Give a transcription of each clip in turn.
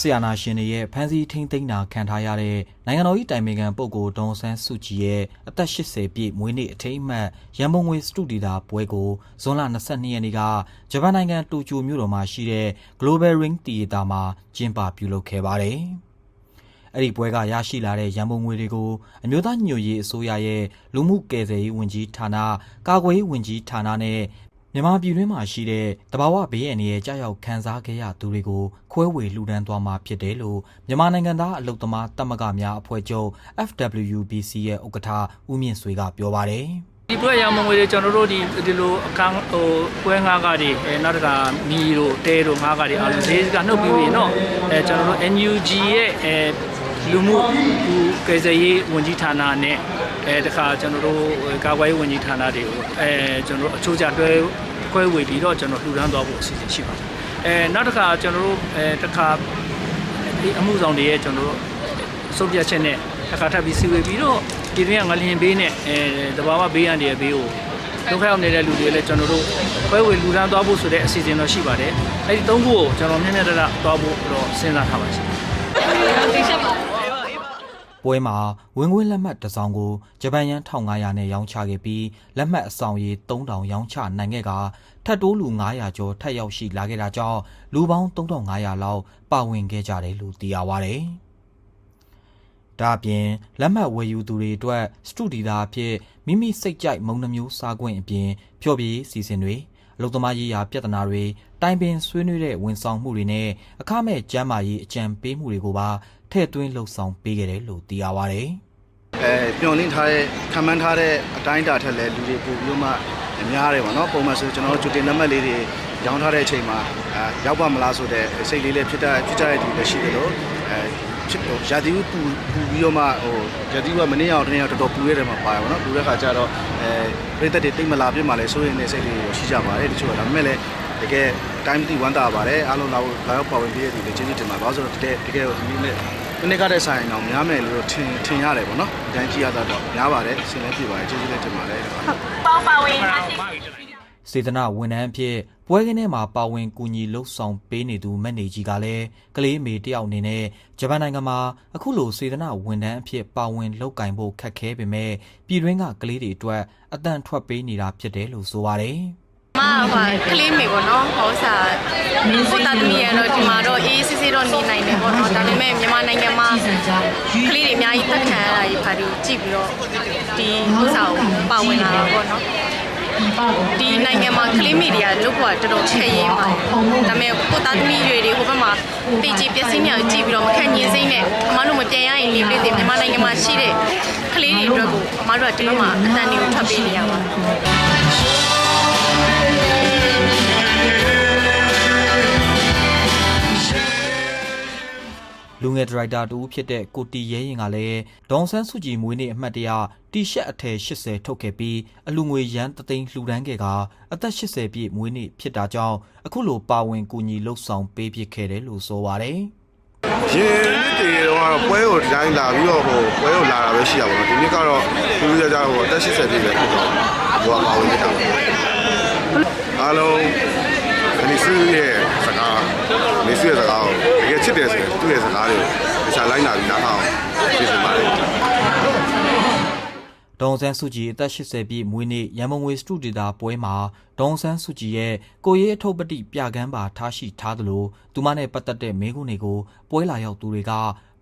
ဆီယနာရှင်တွေရဲ့ဖမ်းဆီးထိန်းသိမ်းတာခံထားရတဲ့နိုင်ငံတော်၏တိုင်ပင်ခံပုဂ္ဂိုလ်ဒေါန်ဆန်းစုကြည်ရဲ့အသက်80ပြည့်မွေးနေ့အထိမ်းအမှတ်ရန်ပုံငွေစတူဒီတာပွဲကိုဇွန်လ22ရက်နေ့ကဂျပန်နိုင်ငံတိုကျိုမြို့တော်မှာရှိတဲ့ Global Ring Theater မှာကျင်းပပြုလုပ်ခဲ့ပါတယ်။အဲ့ဒီပွဲကရရှိလာတဲ့ရန်ပုံငွေတွေကိုအမျိုးသားညွတ်ရေးအစိုးရရဲ့လူမှုကယ်ဆယ်ရေးဝန်ကြီးဌာနကာကွယ်ရေးဝန်ကြီးဌာနနဲ့ မြန်မာပြည်တွင်းမှာရှိတဲ့တဘာဝဘေးအန္တရာယ်ကြောက်ရောက်ခံစားခဲ့ရသူတွေကိုခွဲဝေလှူဒန်းသွားမှာဖြစ်တယ်လို့မြန်မာနိုင်ငံသားအလုသမားတမကများအဖွဲ့ချုပ် FWBC ရဲ့ဥက္ကဋ္ဌဦးမြင့်ဆွေကပြောပါတယ်။ ဒီပွဲရမုံငွေတွေကျွန်တော်တို့ဒီဒီလိုအခန်းဟိုပွဲငါးကားတွေအဲနောက်တစ်ခါမီတို့တဲတို့ငါးကားတွေအားလုံးဈေးကနှုတ်ပြီးပြီเนาะအဲကျွန်တော်တို့ NUG ရဲ့အဲလူမှုကူကယ်ဆယ်ရေးဝန်ကြီးဌာနနဲ့ အဲတခါကျွန်တော်တို့ကာကွယ်ရေးဝန်ကြီးဌာနတွေကိုအဲကျွန်တော်တို့အချိုးကျတွဲခွဲဝေပြီးတော့ကျွန်တော်လှူဒန်းသွားဖို့အစီအစဉ်ရှိပါတယ်အဲနောက်တစ်ခါကျွန်တော်တို့အဲတခါဒီအမှုဆောင်တွေရဲ့ကျွန်တော်တို့စုပ်ပြတ်ချက်နဲ့တစ်ခါထပ်ပြီးစီဝေပြီးတော့ဒီတွင်ကငလျင်ဘေးနဲ့အဲတဘာဝဘေးရန်တွေဘေးကိုဒုက္ခရောက်နေတဲ့လူတွေလည်းကျွန်တော်တို့ပွဲဝေလူဒန်းသွားဖို့ဆိုတဲ့အစီအစဉ်တော့ရှိပါတယ်အဲဒီသုံးခုကိုကျွန်တော်မြင့်မြတ်တရသွားဖို့တော့စဉ်းစားထားပါရှိတယ်ပွဲ မှာဝင်ခွင့်လက်မှတ်တစ်စောင်ကိုဂျပန်ယန်း1500နဲ့ရောင်းချခဲ့ပြီးလက်မှတ်အဆောင်ရေ3000ရောင်းချနိုင်ခဲ့ကထပ်တိုးလူ900ကျော်ထပ်ရောက်ရှိလာခဲ့တာကြောင့်လူပေါင်း3500လောက်ပါဝင်ခဲ့ကြတယ်လို့သိရပါဗျ။ဒါအပြင်လက်မှတ်ဝယ်ယူသူတွေအတွက်စတူဒီတာအဖြစ်မိမိစိတ်ကြိုက်မုံနှမျိုးစားခွင့်အပြင်ဖျော်ဖြေစီစဉ်တွေ အလုသမားရေးရာပြဿနာတွေတိုင်ပင်ဆွေးနွေးတဲ့ဝန်ဆောင်မှုတွေနဲ့အခမဲ့ကျန်းမာရေးအကြံပေးမှုတွေကိုပါထည့်သွင်းလှုပ်ဆောင်ပေးခဲ့တယ်လို့သိရပါဗျ။အဲပျော်နှင်းထားတဲ့ခံမှန်းထားတဲ့အတိုင်းအတာထက်လည်းလူတွေပို့ပြီးတော့မှများတယ်ပေါ့နော်ပုံမှန်ဆိုကျွန်တော်တို့ဂျူတင်နံပါတ်လေးတွေရောင်းထားတဲ့အချိန်မှာအဲရောက်ပါမလားဆိုတဲ့စိတ်လေးလည်းဖြစ်တတ်ဖြစ်ကြတဲ့ဒီလည်းရှိတယ်လို့အဲ ဖြစ်တော့ရာသီဥပူပူပြီးတော့မှဟိုရာသီဥပမနေ့အောင်တနေ့အောင်တော်တော်ပူရတဲ့မှာပါရပါတော့ပူတဲ့ခါကျတော့အဲပြည်သက်တွေတိတ်မလာပြစ်မှလည်းစိုးရင်နေစိတ်တွေရှိကြပါတယ်တချို့ကဒါပေမဲ့လည်းတကယ် time တိဝမ်းတာပါတယ်အားလုံးလာလာရောက်ပါဝင်ပြီးတဲ့ဒီကျေးဇူးတင်ပါတယ်ဘာလို့ဆိုတော့တကယ်တကယ်ဒီနေ့ဒီနေ့ကတဲ့ဆိုင်အောင်များမယ်လို့ထင်ထင်ရတယ်ပေါ့နော်အတန်းကြီးရတာတော့များပါတယ်ဆင်လည်းပြပါတယ်ကျေးဇူးလည်းတင်ပါတယ်ပေါင်းပါဝင်အားရှိစေတနာဝန်ထမ်းအဖြစ် ပွဲကင်းထဲမှာပါဝင်ကူညီလှုပ်ဆောင်ပေးနေသူမက်နေကြီးကလည်းကလေးအမေတယောက်အနေနဲ့ဂျပန်နိုင်ငံမှာအခုလိုစေတနာဝန်ထမ်းအဖြစ်ပါဝင်လှုပ်ကင်ဖို့ခက်ခဲပေမဲ့ပြည်တွင်းကကလေးတွေအတွက်အတန်ထွက်ပေးနေတာဖြစ်တယ်လို့ဆိုပါတယ်မဟိုကလေးမေပေါ့နော်ဟောစားကိုတာသမီးရတော့ဒီမှာတော့အေးစစ်စစ်တော့နေနိုင်တယ်ပေါ့နော်ဒါပေမဲ့မြန်မာနိုင်ငံမှာကလေးတွေအများကြီးတက်ခံရတာကြီးခါဒီကြည့်ပြီးတော့ဒီဥစ္စာကိုပါဝင်လာတာပေါ့နော် ဒီနိုင်ငံမှာကလေးမေတွေကလုတ်ဖို့ကတော်တော်ခက်ရဲပါတယ်ဒါပေမဲ့ကိုတာသမီးတွေတွေဟိုဘက်မှာတေချီပျက်စီးမြောက်ကြည့်ပြီးတော့မခံညင်စိမ့်နဲ့အမတို့မပြန်ရရင်နေပြည်တော်မြန်မာနိုင်ငံမှာရှိတဲ့ကလေးတွေအတွက်ကိုအမတို့ကဒီဘက်မှာအတန်တွေကိုထွက်ပေးနေရပါတယ် ငယ်ဒရိုက်တာတူဖြစ်တဲ့ကိုတီရဲရင်ကလည်းဒေါန်ဆန်းစုကြည်မွေးနေ့အမှတ်တရတီရှပ်အထည်80ထုတ်ခဲ့ပြီးအလူငွေရန်တသိန်းလှူဒန်းခဲ့ကအသက်80ပြည့်မွေးနေ့ဖြစ်တာကြောင့်အခုလိုပါဝင်ကူညီလှုပ်ဆောင်ပေးဖြစ်ခဲ့တယ်လို့ဆိုပါတယ်ရင်နှစ်တည်းတော့ပွဲကိုဒီတိုင်းလာပြီးတော့ဟိုပွဲကိုလာတာပဲရှိရပါတော့ဒီနေ့ကတော့လူလူကြကြဟိုအသက်80ပြည့်ပဲဖြစ်တော့ဟိုကပါဝင်နေတာပါအားလုံး ဒီစုရဲ့စကားဒီစုရဲ့စကားကိုတကယ်ချစ်တယ်ဆိုရင်သူ့ရဲ့စကားတွေကိုတခြားလိုက်နာပြီးနားထောင်ပြည့်စုံပါတယ်ဒေါန်ဆန်းစုကြည်အသက်80ပြည့်မွေးနေ့ရန်မုံငွေစတူဒီတာပွဲမှာဒေါန်ဆန်းစုကြည်ရဲ့ကိုရေးအထုပ်ပတိပြကန်းပါထားရှိထားသလိုသူမနဲ့ပတ်သက်တဲ့မိကုန်းတွေကိုပွဲလာရောက်သူတွေက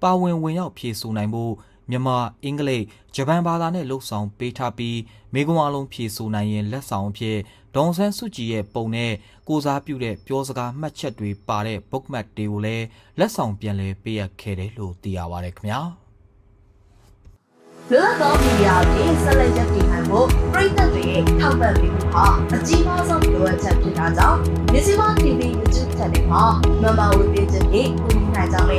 ပါဝင်ဝင်ရောက်ဖြေဆိုနိုင်ဖို့ မြန်မာအင်္ဂလိပ်ဂျပန်ဘာသာနဲ့လှုပ်ဆောင်ပေးထားပြီးမိကုန်းအလုံးဖြေဆိုနိုင်ရင်လက်ဆောင်အဖြစ်ဒေါန်ဆန်းစုကြည်ရဲ့ပုံနဲ့ကိုစားပြုတဲ့ပြောစကားမှတ်ချက်တွေပါတဲ့ bookmark တွေကိုလည်းလက်ဆောင်ပြန်လည်ပေးအပ်ခဲ့တယ်လို့သိရပါတယ်ခင်ဗျာလွတ်လပ်သောမီဒီယာကိုဆက်လက်ရည်တည်နိုင်ဖို့ပြည်သက်တွေရဲ့ထောက်ပံ့ပေးမှုဟာအကြီးမားဆုံးလိုအပ်ချက်ဖြစ်တာကြောင့်မြစီမ TV YouTube Channel မှာ Member ဝင်ပေးခြင်းဖြင့်ကူညီနိုင်ကြောင်းလ